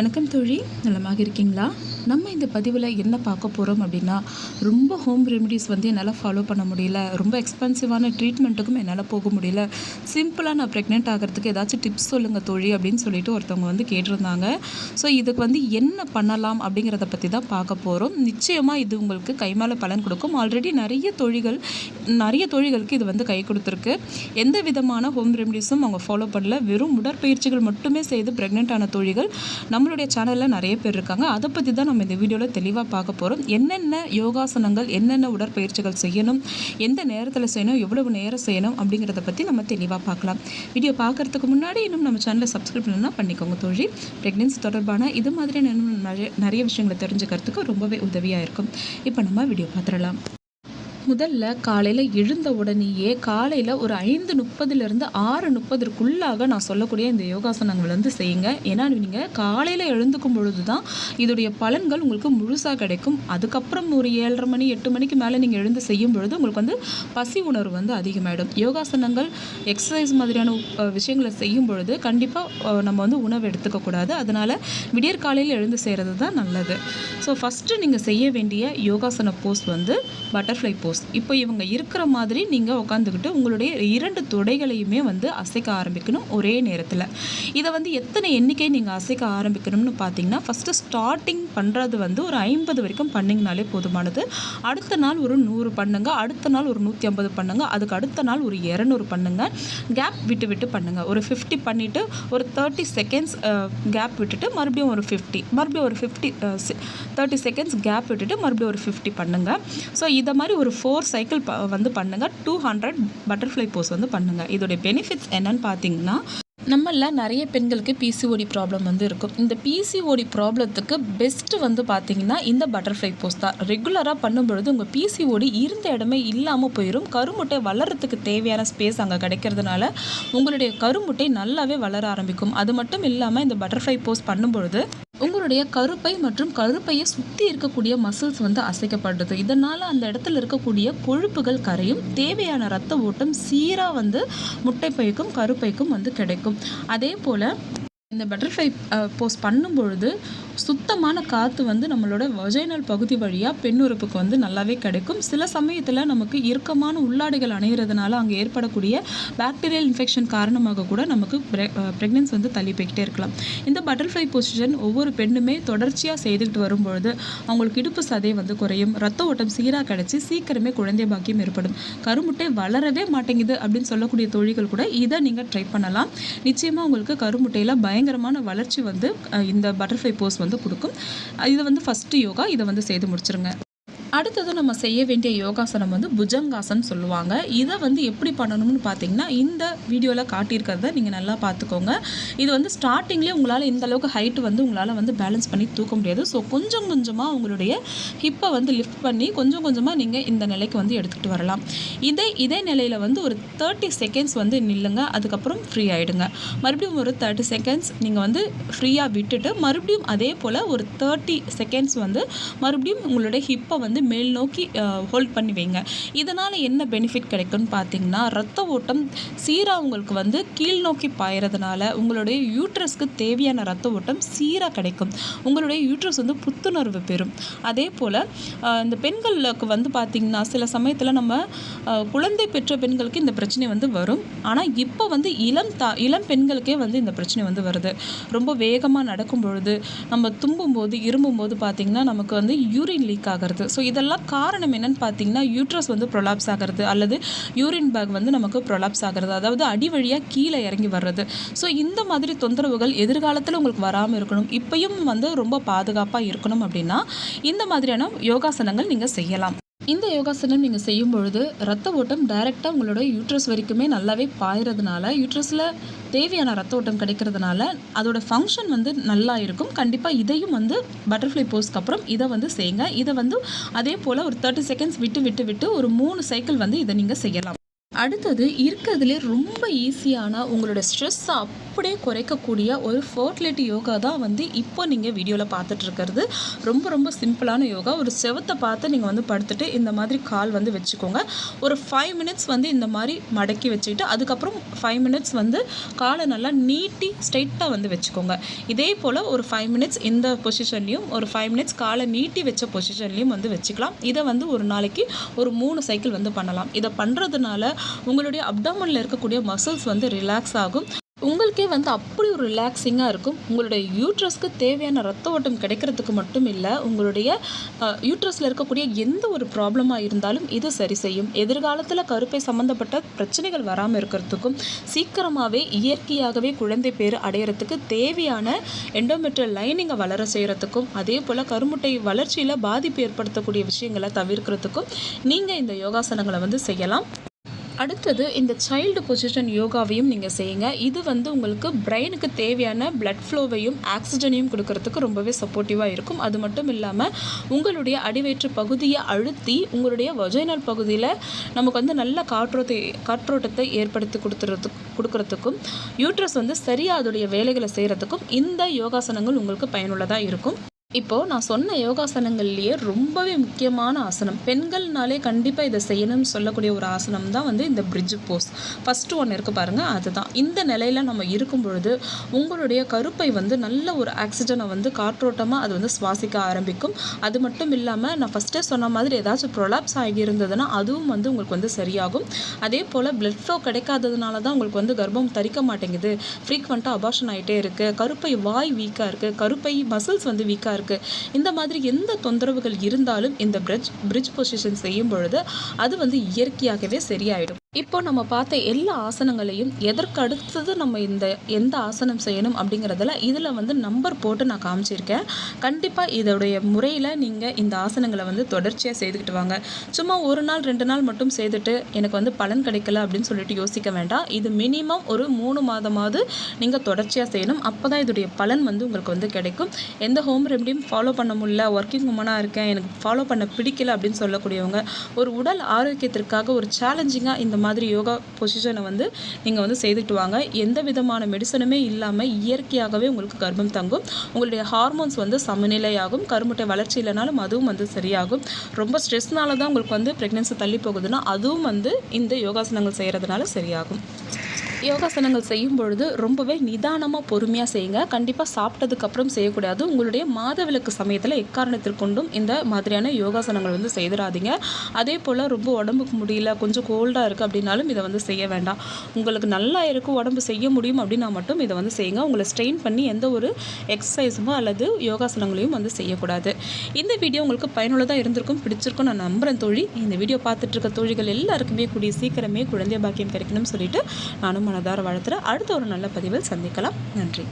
வணக்கம் தோழி. நலமாக இருக்கீங்களா? நம்ம இந்த பதிவில் என்ன பார்க்க போகிறோம் அப்படின்னா ரொம்ப ஹோம் ரெமெடிஸ் வந்து என்னால் ஃபாலோ பண்ண முடியல. ரொம்ப எக்ஸ்பென்சிவான ட்ரீட்மெண்ட்டுக்கும் என்னால் போக முடியல. சிம்பிளாக நான் ப்ரெக்னென்ட் ஆகிறதுக்கு ஏதாச்சும் டிப்ஸ் சொல்லுங்கள் தோழி அப்படின்னு சொல்லிட்டு ஒருத்தவங்க வந்து கேட்டிருந்தாங்க. ஸோ இதுக்கு வந்து என்ன பண்ணலாம் அப்படிங்கிறத பற்றி தான் பார்க்க போகிறோம் நிச்சயமாக இது உங்களுக்கு கைமால பலன் கொடுக்கும். ஆல்ரெடி நிறைய தொழில்கள் நிறைய தொழில்களுக்கு இது வந்து கை கொடுத்துருக்கு. எந்த விதமான ஹோம் ரெமிடிஸும் அவங்க ஃபாலோ பண்ணல. வெறும் உடற்பயிற்சிகள் மட்டுமே செய்து ப்ரெக்னென்ட் ஆன தொழில்கள் நம்மளுடைய சேனலில் நிறைய பேர் இருக்காங்க. அதை பற்றி தான் நம்ம இந்த வீடியோவில் தெளிவாக பார்க்க போகிறோம் என்னென்ன யோகாசனங்கள் என்னென்ன உடற்பயிற்சிகள் செய்யணும் எந்த நேரத்தில் செய்யணும் எவ்வளவு நேரம் செய்யணும் அப்படிங்கிறத பற்றி நம்ம தெளிவாக பார்க்கலாம். வீடியோ பார்க்குறதுக்கு முன்னாடி இன்னும் நம்ம சேனலை சப்ஸ்கிரைப் பண்ணால் பண்ணிக்கோங்க தோழி. ப்ரெக்னென்சி தொடர்பான இது மாதிரியான இன்னும் நிறைய நிறைய விஷயங்களை தெரிஞ்சுக்கிறதுக்கு ரொம்பவே உதவியாக இருக்கும். இப்போ நம்ம வீடியோ பார்த்துடலாம். முதல்ல காலையில் எழுந்த உடனேயே காலையில் ஒரு ஐந்து முப்பதுலேருந்து ஆறு முப்பதுக்குள்ளாக நான் சொல்லக்கூடிய இந்த யோகாசனங்கள் வந்து செய்யுங்க. ஏன்னா நீங்கள் காலையில் எழுந்துக்கும் பொழுது தான் இதோடைய பலன்கள் உங்களுக்கு முழுசாக கிடைக்கும். அதுக்கப்புறம் ஒரு ஏழரை மணி எட்டு மணிக்கு மேலே நீங்கள் எழுந்து செய்யும் பொழுது உங்களுக்கு வந்து பசி உணர்வு வந்து அதிகமாகிடும் யோகாசனங்கள் எக்ஸசைஸ் மாதிரியான விஷயங்களை செய்யும் பொழுது கண்டிப்பாக நம்ம வந்து உணவு எடுத்துக்கக்கூடாது அதனால் விடியற் காலையில் எழுந்து செய்கிறது தான் நல்லது. ஸோ ஃபஸ்ட்டு நீங்கள் செய்ய வேண்டிய யோகாசன போஸ் வந்து பட்டர்ஃப்ளை போஸ் இப்போ இவங்க இருக்கிற மாதிரி நீங்கள் உட்காந்துக்கிட்டு உங்களுடைய இரண்டு தொடைகளையுமே வந்து அசைக்க ஆரம்பிக்கணும் ஒரே நேரத்தில். இதை வந்து எத்தனை எண்ணிக்கை நீங்கள் அசைக்க ஆரம்பிக்கணும்னு பார்த்தீங்கன்னா ஃபஸ்ட்டு ஸ்டார்டிங் பண்ணுறது வந்து ஒரு ஐம்பது வரைக்கும் பண்ணிங்கனாலே போதுமானது. அடுத்த நாள் ஒரு நூறு பண்ணுங்கள் அடுத்த நாள் ஒரு நூற்றி ஐம்பது பண்ணுங்க அதுக்கு அடுத்த நாள் ஒரு இரநூறு பண்ணுங்கள் கேப் விட்டு விட்டு பண்ணுங்கள் ஒரு ஃபிஃப்டி பண்ணிவிட்டு ஒரு தேர்ட்டி செகண்ட்ஸ் கேப் விட்டுட்டு மறுபடியும் ஒரு ஃபிஃப்டி மறுபடியும் ஒரு ஃபிஃப்டி தேர்ட்டி செகண்ட்ஸ் கேப் விட்டுட்டு மறுபடியும் ஒரு ஃபிஃப்டி பண்ணுங்கள் ஸோ இதை மாதிரி ஒரு ஃபோர் ஃபோர் சைக்கிள் வந்து பண்ணுங்கள் டூ ஹண்ட்ரட் பட்டர்ஃப்ளை போஸ் வந்து பண்ணுங்கள் இதோடைய பெனிஃபிட்ஸ் என்னன்னு பார்த்தீங்கன்னா நம்மள நிறைய பெண்களுக்கு பிசிஓடி ப்ராப்ளம் வந்து இருக்கும். இந்த பிசிஓடி ப்ராப்ளத்துக்கு பெஸ்ட்டு வந்து பார்த்தீங்கன்னா இந்த பட்டர்ஃப்ளை போஸ் தான். ரெகுலராக பண்ணும்பொழுது உங்கள் பிசிஓடி இருந்த இடமே இல்லாமல் போயிடும் கருமுட்டை வளர்கிறதுக்கு தேவையான ஸ்பேஸ் அங்கே கிடைக்கிறதுனால உங்களுடைய கருமுட்டை நல்லாவே வளர ஆரம்பிக்கும். அது மட்டும் இல்லாமல் இந்த பட்டர்ஃப்ளை போஸ் பண்ணும்பொழுது உங்களுடைய கருப்பை மற்றும் கருப்பையை சுற்றி இருக்கக்கூடிய மசில்ஸ் வந்து அசைக்கப்படுது இதனால் அந்த இடத்துல இருக்கக்கூடிய கொழுப்புகள் கரையும் தேவையான ரத்த ஓட்டம் சீராக வந்து முட்டைப்பைக்கும் கருப்பைக்கும் வந்து கிடைக்கும். அதே போல் இந்த பட்டர்ஃப்ளை போஸ் பண்ணும்பொழுது சுத்தமான காற்று வந்து நம்மளோட வஜைனல் பகுதி வழியாக பெண்ணுறுப்புக்கு வந்து நல்லாவே கிடைக்கும். சில சமயத்தில் நமக்கு இறுக்கமான உள்ளாடைகள் அணையிறதுனால அங்கே ஏற்படக்கூடிய பாக்டீரியல் இன்ஃபெக்ஷன் காரணமாக கூட நமக்கு ப்ரெக்னென்ஸ் வந்து தள்ளி போய்கிட்டே இருக்கலாம். இந்த பட்டர்ஃப்ளை பொசிஷன் ஒவ்வொரு பெண்ணுமே தொடர்ச்சியாக செய்துக்கிட்டு வரும்பொழுது அவங்களுக்கு இடுப்பு சதை வந்து குறையும் ரத்த ஓட்டம் சீராக கிடச்சி சீக்கிரமே குழந்தை பாக்கியம் ஏற்படும். கருமுட்டை வளரவே மாட்டேங்குது அப்படின்னு சொல்லக்கூடிய தொழில்கள் கூட இதை நீங்கள் ட்ரை பண்ணலாம். நிச்சயமாக உங்களுக்கு கருமுட்டையில் பயங்கரமான வளர்ச்சி வந்து இந்த பட்டர்ஃப்ளை போஸ் வந்து கொடுக்கும். இது வந்து ஃபஸ்ட்டு யோகா இதை வந்து செய்து முடிச்சிருங்க. அடுத்தது நம்ம செய்ய வேண்டிய யோகாசனம் வந்து புஜங்காசன் சொல்லுவாங்க. இதை வந்து எப்படி பண்ணணும்னு பார்த்தீங்கன்னா இந்த வீடியோவில் காட்டியிருக்கிறத நீங்கள் நல்லா பார்த்துக்கோங்க. இது வந்து ஸ்டார்டிங்லேயே உங்களால் இந்த அளவுக்கு ஹைட் வந்து உங்களால் வந்து பேலன்ஸ் பண்ணி தூக்க முடியாது. ஸோ கொஞ்சம் கொஞ்சமாக உங்களுடைய ஹிப்பை வந்து லிஃப்ட் பண்ணி கொஞ்சம் கொஞ்சமாக நீங்கள் இந்த நிலைக்கு வந்து எடுத்துகிட்டு வரலாம். இதே இதே நிலையில் வந்து ஒரு தேர்ட்டி செகண்ட்ஸ் வந்து நில்லுங்க. அதுக்கப்புறம் ஃப்ரீ ஆகிடுங்க மறுபடியும் ஒரு தேர்ட்டி செகண்ட்ஸ் நீங்கள் வந்து ஃப்ரீயாக விட்டுட்டு மறுபடியும் அதே போல் ஒரு தேர்ட்டி செகண்ட்ஸ் வந்து மறுபடியும் உங்களுடைய ஹிப்பை வந்து மேல் நோக்கி ஹோல்ட் பண்ணி வைங்க. இதனால் என்ன பெனிஃபிட் கிடைக்கும்னு பார்த்தீங்கன்னா ரத்த ஓட்டம் சீராக உங்களுக்கு வந்து கீழ் நோக்கி பாயறதுனால உங்களுடைய யூட்ரஸ்க்கு தேவையான ரத்த ஓட்டம் சீராக கிடைக்கும். உங்களுடைய யூட்ரஸ் வந்து புத்துணர்வு பெறும். அதே போல் இந்த பெண்களுக்கு வந்து பார்த்திங்கன்னா சில சமயத்தில் நம்ம குழந்தை பெற்ற பெண்களுக்கு இந்த பிரச்சனை வந்து வரும். ஆனால் இப்போ வந்து இளம் தா இளம் பெண்களுக்கே வந்து இந்த பிரச்சனை வந்து வருது. ரொம்ப வேகமாக நடக்கும் பொழுது நம்ம தும்பும்போது இருமும்போது பார்த்திங்கன்னா நமக்கு வந்து யூரின் லீக் ஆகிறது. ஸோ இதெல்லாம் காரணம் என்னன்னு பார்த்தீங்கன்னா யூட்ரஸ் வந்து ப்ரொலாப்ஸ் ஆகிறது அல்லது யூரின் பேக் வந்து நமக்கு ப்ரொலாப்ஸ் ஆகிறது. அதாவது அடி வழியாக கீழே இறங்கி வர்றது. ஸோ இந்த மாதிரி தொந்தரவுகள் எதிர்காலத்தில் உங்களுக்கு வராமல் இருக்கணும். இப்பயும் வந்து ரொம்ப பாதுகாப்பாக இருக்கணும் அப்படின்னா இந்த மாதிரியான யோகாசனங்கள் நீங்கள் செய்யலாம். இந்த யோகாசனம் நீங்கள் செய்யும் பொழுது ரத்த ஓட்டம் டைரெக்டாக உங்களோட யூட்ரஸ் வரைக்குமே நல்லாவே பாயிறதுனால யூட்ரஸில் தேவையான ரத்த ஓட்டம் கிடைக்கிறதுனால அதோட ஃபங்க்ஷன் வந்து நல்லா இருக்கும். கண்டிப்பாக இதையும் வந்து பட்டர்ஃப்ளை போஸ்க்கு அப்புறம் இதை வந்து செய்யுங்க. இதை வந்து அதே போல் ஒரு தேர்ட்டி செகண்ட்ஸ் விட்டு விட்டு விட்டு ஒரு மூணு சைக்கிள் வந்து இதை நீங்கள் செய்யலாம். அடுத்தது இருக்கிறதுலே ரொம்ப ஈஸியான உங்களோட ஸ்ட்ரெஸ்ஸை அப்படியே குறைக்கக்கூடிய ஒரு ஃபர்டிலிட்டி யோகா தான் வந்து இப்போ நீங்கள் வீடியோவில் பார்த்துட்ருக்கிறது ரொம்ப ரொம்ப சிம்பிளான யோகா. ஒரு செவத்தை பார்த்து நீங்கள் வந்து படுத்துட்டு இந்த மாதிரி கால் வந்து வச்சுக்கோங்க. ஒரு ஃபைவ் மினிட்ஸ் வந்து இந்த மாதிரி மடக்கி வச்சுக்கிட்டு அதுக்கப்புறம் ஃபைவ் மினிட்ஸ் வந்து காலை நல்லா நீட்டி ஸ்ட்ரைட்டாக வந்து வச்சுக்கோங்க. இதே போல் ஒரு ஃபைவ் மினிட்ஸ் இந்த பொசிஷன்லையும் ஒரு ஃபைவ் மினிட்ஸ் காலை நீட்டி வச்ச பொசிஷன்லையும் வந்து வச்சுக்கலாம். இதை வந்து ஒரு நாளைக்கு ஒரு மூணு சைக்கிள் வந்து பண்ணலாம். இதை பண்ணுறதுனால உங்களுடைய அப்டாமனில் இருக்கக்கூடிய மசில்ஸ் வந்து ரிலாக்ஸ் ஆகும். உங்களுக்கே வந்து அப்படி ஒரு ரிலாக்ஸிங்காக இருக்கும். உங்களுடைய யூட்ரஸ்க்கு தேவையான ரத்த ஓட்டம் கிடைக்கிறதுக்கு மட்டும் இல்லை உங்களுடைய யூட்ரஸில் இருக்கக்கூடிய எந்த ஒரு ப்ராப்ளமாக இருந்தாலும் இது சரி செய்யும். எதிர்காலத்தில் கருப்பை சம்மந்தப்பட்ட பிரச்சனைகள் வராமல் இருக்கிறதுக்கும் சீக்கிரமாகவே இயற்கையாகவே குழந்தை பேர் அடையிறதுக்கு தேவையான எண்டோமெட்ரியல் லைனிங்கை வளர செய்கிறதுக்கும் அதே போல் கருமுட்டை வளர்ச்சியில் பாதிப்பு ஏற்படுத்தக்கூடிய விஷயங்களை தவிர்க்கிறதுக்கும் நீங்கள் இந்த யோகாசனங்களை வந்து செய்யலாம். அடுத்தது இந்த சைல்டு பொசிஷன் யோகாவையும் நீங்கள் செய்யுங்க. இது வந்து உங்களுக்கு பிரெயினுக்கு தேவையான பிளட் ஃப்ளோவையும் ஆக்சிஜனையும் கொடுக்கறதுக்கு ரொம்பவே சப்போர்ட்டிவாக இருக்கும். அது மட்டும் இல்லாமல் உங்களுடைய அடிவயிற்று பகுதியை அழுத்தி உங்களுடைய வஜைனல் பகுதியில் நமக்கு வந்து நல்ல காற்றோத்தை காற்றோட்டத்தை ஏற்படுத்தி கொடுத்துறதுக்கு கொடுக்கறதுக்கும் யூட்ரஸ் வந்து சரியாக அதோடைய வேலைகளை செய்கிறதுக்கும் இந்த யோகாசனங்கள் உங்களுக்கு பயனுள்ளதாக இருக்கும். இப்போது நான் சொன்ன யோகாசனங்கள்லேயே ரொம்பவே முக்கியமான ஆசனம். பெண்கள்னாலே கண்டிப்பாக இதை செய்யணும்னு சொல்லக்கூடிய ஒரு ஆசனம் தான் வந்து இந்த பிரிட்ஜ் போஸ் ஃபஸ்ட்டு ஒன்று இருக்குது பாருங்கள் அதுதான். இந்த நிலையில் நம்ம இருக்கும் பொழுது உங்களுடைய கருப்பை வந்து நல்ல ஒரு ஆக்சிஜனை வந்து காற்றோட்டமாக அது வந்து சுவாசிக்க ஆரம்பிக்கும். அது மட்டும் இல்லாமல் நான் ஃபஸ்ட்டே சொன்ன மாதிரி ஏதாச்சும் ப்ரொலாப்ஸ் ஆகியிருந்ததுன்னா அதுவும் வந்து உங்களுக்கு வந்து சரியாகும். அதே போல் பிளட் ஃப்ளோ கிடைக்காததுனால தான் உங்களுக்கு வந்து கர்ப்பம் தரிக்க மாட்டேங்குது. ஃப்ரீக்வெண்ட்டாக அபாஷன் ஆகிட்டே இருக்குது கருப்பை வாய் வீக்காக இருக்குது கருப்பை மசில்ஸ் வந்து வீக்காக இருக்குது இந்த மாதிரி எந்த தொந்தரவுகள் இருந்தாலும் இந்த பிரிட்ஜ் பிரிட்ஜ் பொசிஷன் செய்யும் பொழுது அது வந்து இயற்கையாகவே சரியாயிடும். இப்போ நம்ம பார்த்த எல்லா ஆசனங்களையும் எதற்கு அடுத்தது நம்ம இந்த எந்த ஆசனம் செய்யணும் அப்படிங்கிறதுல இதில் வந்து நம்பர் போட்டு நான் காமிச்சிருக்கேன். கண்டிப்பாக இதோடைய முறையில் நீங்கள் இந்த ஆசனங்களை வந்து தொடர்ச்சியாக செய்துக்கிட்டு வாங்க. சும்மா ஒரு நாள் ரெண்டு நாள் மட்டும் செய்துட்டு எனக்கு வந்து பலன் கிடைக்கல அப்படின்னு சொல்லிட்டு யோசிக்க வேண்டாம். இது மினிமம் ஒரு மூணு மாதமாவது நீங்கள் தொடர்ச்சியாக செய்யணும். அப்போ தான் இதோடைய பலன் வந்து உங்களுக்கு வந்து கிடைக்கும். எந்த ஹோம் ரெமடியும் ஃபாலோ பண்ண முடியல. ஒர்க்கிங் உமனாக இருக்கேன். எனக்கு ஃபாலோ பண்ண பிடிக்கல அப்படின்னு சொல்லக்கூடியவங்க ஒரு உடல் ஆரோக்கியத்திற்காக ஒரு சேலஞ்சிங்காக இந்த மாதிரி யோகா பொசிஷனை வந்து நீங்கள் வந்து செய்துட்டு வாங்க. எந்த விதமான மெடிசனுமே இல்லாமல் இயற்கையாகவே உங்களுக்கு கர்ப்பம் தங்கும். உங்களுடைய ஹார்மோன்ஸ் வந்து சமநிலையாகும். கருமுட்டை வளர்ச்சி இல்லைனாலும் அதுவும் வந்து சரியாகும். ரொம்ப ஸ்ட்ரெஸ்னால தான் உங்களுக்கு வந்து ப்ரெக்னென்சி தள்ளி போகுதுன்னா அதுவும் வந்து இந்த யோகாசனங்கள் செய்கிறதுனால சரியாகும். யோகாசனங்கள் செய்யும் பொழுது ரொம்பவே நிதானமாக பொறுமையாக செய்யுங்க. கண்டிப்பாக சாப்பிட்டதுக்கப்புறம் செய்யக்கூடாது. உங்களுடைய மாதவிலக்கு சமயத்தில் எக்காரணத்திற்கொண்டும் இந்த மாதிரியான யோகாசனங்கள் வந்து செய்திடாதீங்க அதே போல் ரொம்ப உடம்புக்கு முடியல கொஞ்சம் கோல்டாக இருக்குது அப்படின்னாலும் இதை வந்து செய்ய வேண்டாம். உங்களுக்கு நல்லா இருக்கும் உடம்பு செய்ய முடியும் அப்படின்னா மட்டும் இதை வந்து செய்யுங்க. உங்களை ஸ்ட்ரெயின் பண்ணி எந்த ஒரு எக்ஸசைஸுமோ அல்லது யோகாசனங்களையும் வந்து செய்யக்கூடாது. இந்த வீடியோ உங்களுக்கு பயனுள்ளதாக இருந்திருக்கும் பிடிச்சிருக்கும் நான் நம்புகிறேன் தோழி. இந்த வீடியோ பார்த்துட்டு இருக்க தோழிகள் எல்லாருக்குமே கூடிய சீக்கிரமே குழந்தை பாக்கியம் கிடைக்கணும்னு சொல்லிட்டு நானும் மனதார வாழ்த்துற அடுத்த ஒரு நல்ல பதிவில் சந்திக்கலாம். நன்றி.